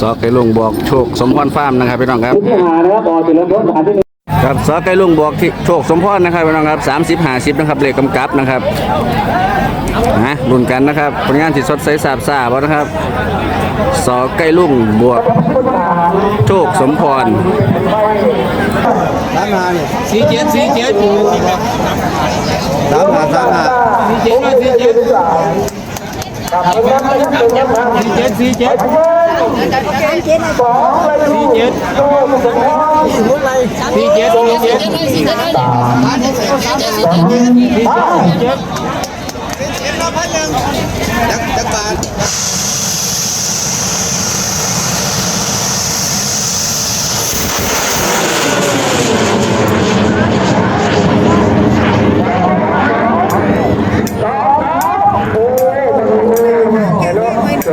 สอไก่ลุงบอกโชคสมพรฟาร์มนะครับพี่น้องครับชุดที่หานะครับออกเฉลิมพลฐานที่หนึ่งครับสอไก่ลุงบอกที่โชคสมพรนะครับพี่น้องครับสามสิบห้าสิบนะครับเลขกำกับนะครับนะรุ่นกันนะครับผลงานที่สดใสสาบซ่าบ่นะครับสอไก่ลุงบวก โชคสมพรสี่เจ็ดสี่เจ็ดสามหาสามหาสี่เจ็ดมาสี่เจ็ด ครับหนึ่งนัดนะครับหนึ่งนัดครับสี่เจ็ดสี่เจ็ดสองเลยสี่เจ็ดโย่สมองลุ้นเลยสี่เจ็ดสี่เจ็ดสามสองสี่เจ็ด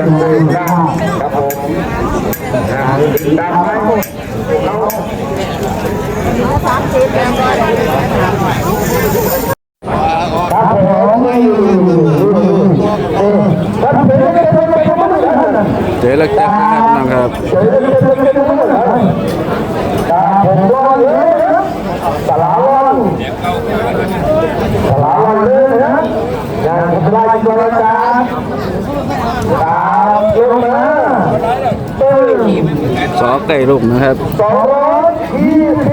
ครับผมดำไหมเขาครับผมเจ๊ลักแจ๊กนะครับนะครับผมว่าเลยสลาวันสลาวันเลยนะอย่างไรก็ได้ ตามลงมาตึ้งสอไก่ลุงนะครับสองร้อยยี่สิบ